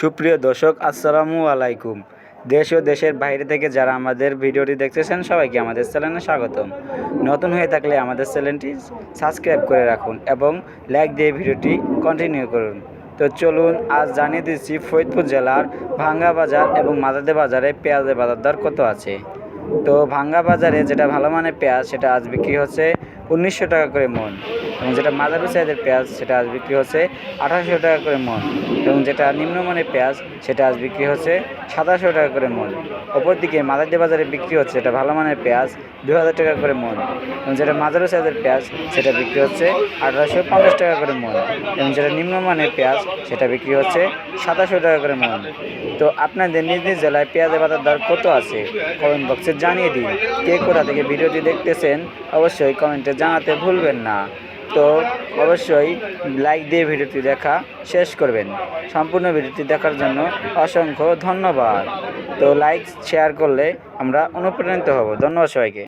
সুপ্রিয় দর্শক, আসসালামু আলাইকুম। দেশ ও দেশের বাইরে থেকে যারা আমাদের ভিডিওটি দেখতেছেন, সবাইকে আমাদের চ্যানেলে স্বাগতম। নতুন হয়ে থাকলে আমাদের চ্যানেলটি সাবস্ক্রাইব করে রাখুন এবং লাইক দিয়ে ভিডিওটি কন্টিনিউ করুন। তো চলুন, আজ জানিয়ে দিচ্ছি ফরিদপুর জেলার ভাঙ্গা বাজার এবং মাদাদে বাজারে পেঁয়াজের বাজার দর কত আছে? তো ভাঙ্গা বাজারে যেটা ভালো মানের পেঁয়াজ, সেটা আজ বিক্রি হচ্ছে উনিশশো টাকা করে মন। এবং যেটা মাঝারি সাইজের পেঁয়াজ, সেটা আজ বিক্রি হচ্ছে আঠাশশো টাকা করে মন। এবং যেটা নিম্নমানের পেঁয়াজ, সেটা আজ বিক্রি হচ্ছে সাতাশশো টাকা করে মন। অপরদিকে মাদারদি বাজারে বিক্রি হচ্ছে এটা ভালো মানের পেঁয়াজ দু হাজার টাকা করে মন। এবং যেটা মাঝারি সাইজের পেঁয়াজ, সেটা বিক্রি হচ্ছে আঠারোশো পঞ্চাশ টাকা করে মন। এবং যেটা নিম্নমানের পেঁয়াজ, সেটা বিক্রি হচ্ছে সাতাশশো টাকা করে মন। তো আপনাদের নিজ নিজ জেলায় পেঁয়াজের বাজার দর কত আছে? কমেন্ট বক্সে জানিয়ে দিন। কে কোথা থেকে ভিডিওটি দেখতেছেন, অবশ্যই কমেন্টে জানাতে ভুলবেন না। তো অবশ্যই লাইক দিয়ে ভিডিওটি দেখা শেষ করবেন। সম্পূর্ণ ভিডিওটি দেখার জন্য অসংখ্য ধন্যবাদ। তো লাইক শেয়ার করলে আমরা অনুপ্রাণিত হব। ধন্যবাদ সবাইকে।